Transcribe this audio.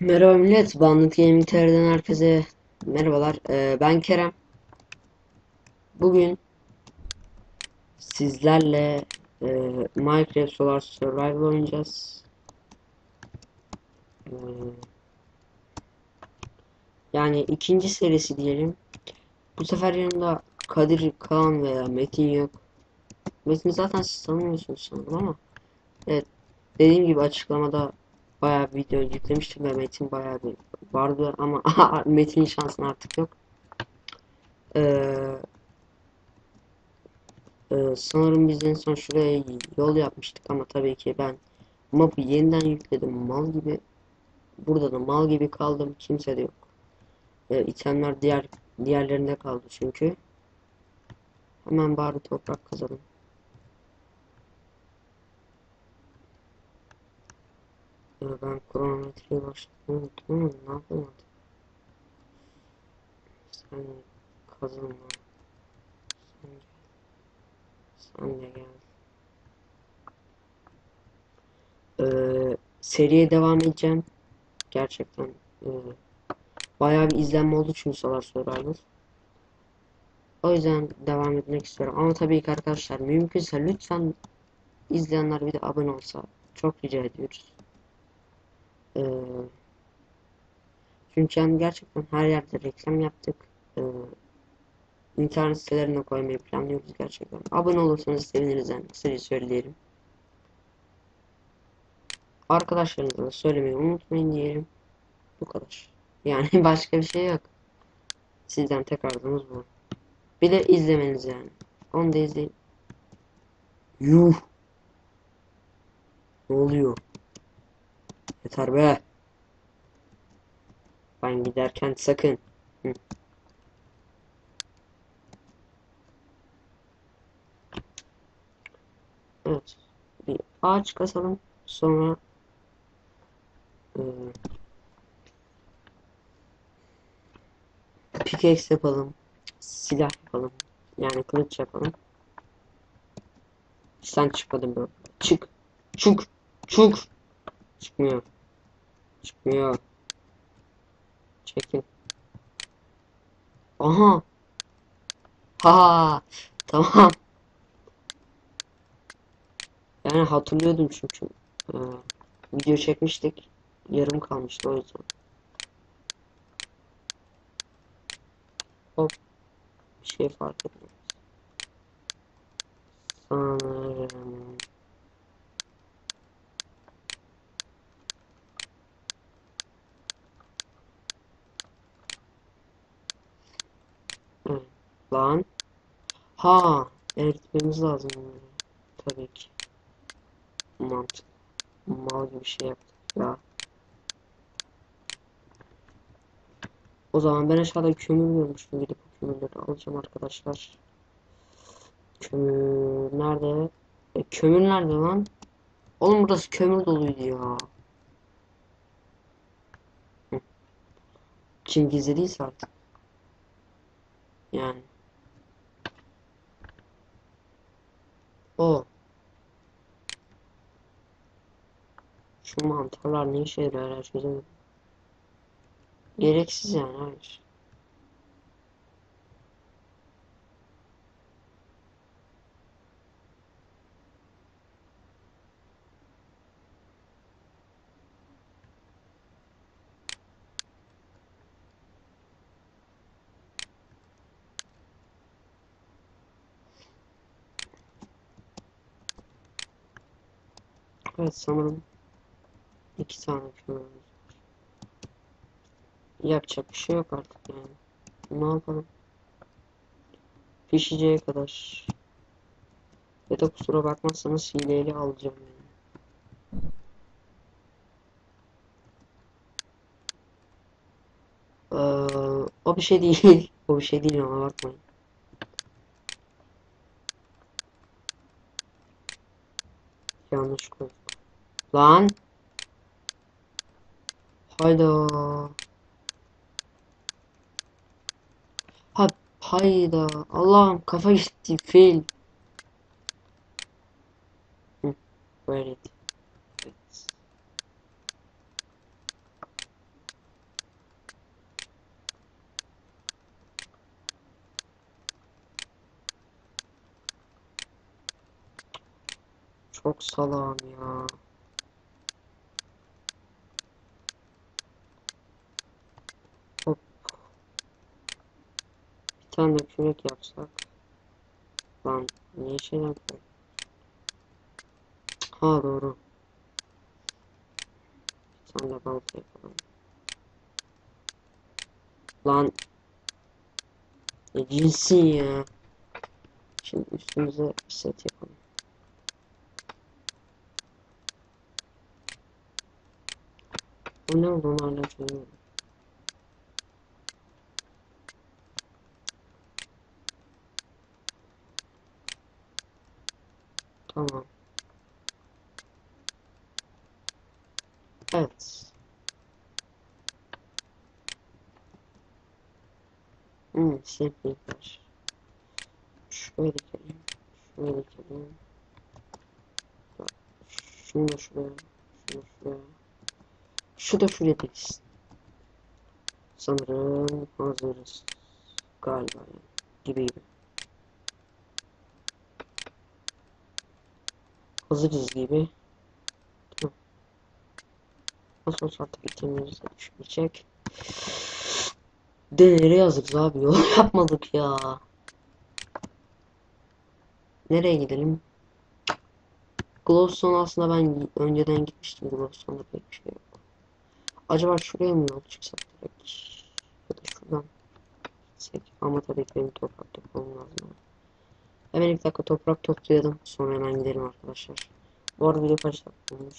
Merhaba millet, Banlık Gaming TR'den herkese merhabalar. Ee, ben Kerem. Bugün sizlerle e, Minecraft Solar Survival oynayacağız. Ee, yani ikinci serisi diyelim. Bu sefer yanımda Kadir, Kaan veya Metin yok. Metin zaten siz tanımıyorsunuz sanırım ama evet dediğim gibi açıklamada bayağı video yüklemiştim ve Metin bayağı bir vardı ama Metin'in şansına artık yok. Ee, e, sanırım biz en son şuraya yol yapmıştık ama tabii ki ben map'ı yeniden yükledim mal gibi. Burada da mal gibi kaldım. Kimse de yok. Ee, itemler diğer diğerlerinde kaldı çünkü. Hemen bari toprak kazalım. Ya ben kronometreyi başlatmayı unuttum ama ne yapamadım. Sen kazanma. Sen gel. Sen de gel. Ee, seriye devam edeceğim. Gerçekten e, bayağı bir izlenme oldu çünkü Solar Survivor. O yüzden devam etmek istiyorum. Ama tabii ki arkadaşlar mümkünse lütfen izleyenler bir de abone olsa çok rica ediyoruz. Ee, çünkü yani gerçekten her yerde reklam yaptık. Ee, internet sitelerine koymayı planlıyoruz gerçekten. Abone olursanız seviniriz yani. Kısaca söyleyelim. Arkadaşlarınıza da söylemeyi unutmayın diyelim. Bu kadar. Yani başka bir şey yok. Sizden tek arzumuz bu. Bir de izlemeniz yani. Onu da izleyin. Yuh. Ne oluyor? Yeter be. Ben giderken sakın. Hı. Evet. Bir ağaç kasalım. Sonra e, pickaxe yapalım. Silah yapalım. Yani kılıç yapalım. Sen çıkmadın böyle. Çık. Çık. Çık. Çıkmıyor. Çıkmıyor. Çekin. Aha. Ha. Tamam. Yani hatırlıyordum çünkü. Ee, video çekmiştik. Yarım kalmıştı o yüzden. Hop. Bir şey fark etmez. Sanırım. Hı, Lan. Ha. Eritmemiz lazım bunları. Tabii ki. Mantık. Mal gibi bir şey yaptık ya. O zaman ben aşağıda kömür görmüştüm. Gidip kömürleri alacağım arkadaşlar. Kömür nerede? E, kömür nerede lan? Oğlum burası kömür doluydu ya. Kim gizlediyse artık. Yani. O. Şu mantarlar ne işe hala çözemedim. Gereksiz yani hayır. Evet sanırım iki tane var. Yapacak bir şey yok artık yani. Ne yapalım? Pişeceğe kadar. Ya da kusura bakmazsanız hileyle alacağım yani. Ee, o bir şey değil. O bir şey değil ama bakmayın. Yanlış koyduk. Lan. Hayda. Ha, hayda. Allah'ım kafa gitti fil. Böyle. Evet. Çok salam ya. Tane de kürek yapsak. Lan niye şey yapıyor? Ha doğru. Bir tane de balta yapalım. Lan. Ne cinsin ya. Şimdi üstümüze bir set yapalım. O ne oldu onu hala çözemiyorum. Tamam. Evet. Hmm, saplikler. Şöyle dikelim. Şöyle. Bak, Şunu da şuraya. Şunu şuraya. Şu da şuraya diksin. Sanırım hazırız. Galiba yani. Gibi gibi. Hazırız gibi. Tamam. Nasıl olsa artık itemimiz de düşmeyecek. De nereye hazırız abi? Yol yapmadık ya. Nereye gidelim? Glowstone aslında ben önceden gitmiştim. Glowstone'da pek bir şey yok. Acaba şuraya mı yol çıksak direkt? Ya da şuradan gitsek. Ama tabii ki benim toprak toplamam lazım. Hemen bir dakika toprak toplayalım. Sonra hemen gidelim arkadaşlar. Bu arada video kaç dakika olmuş?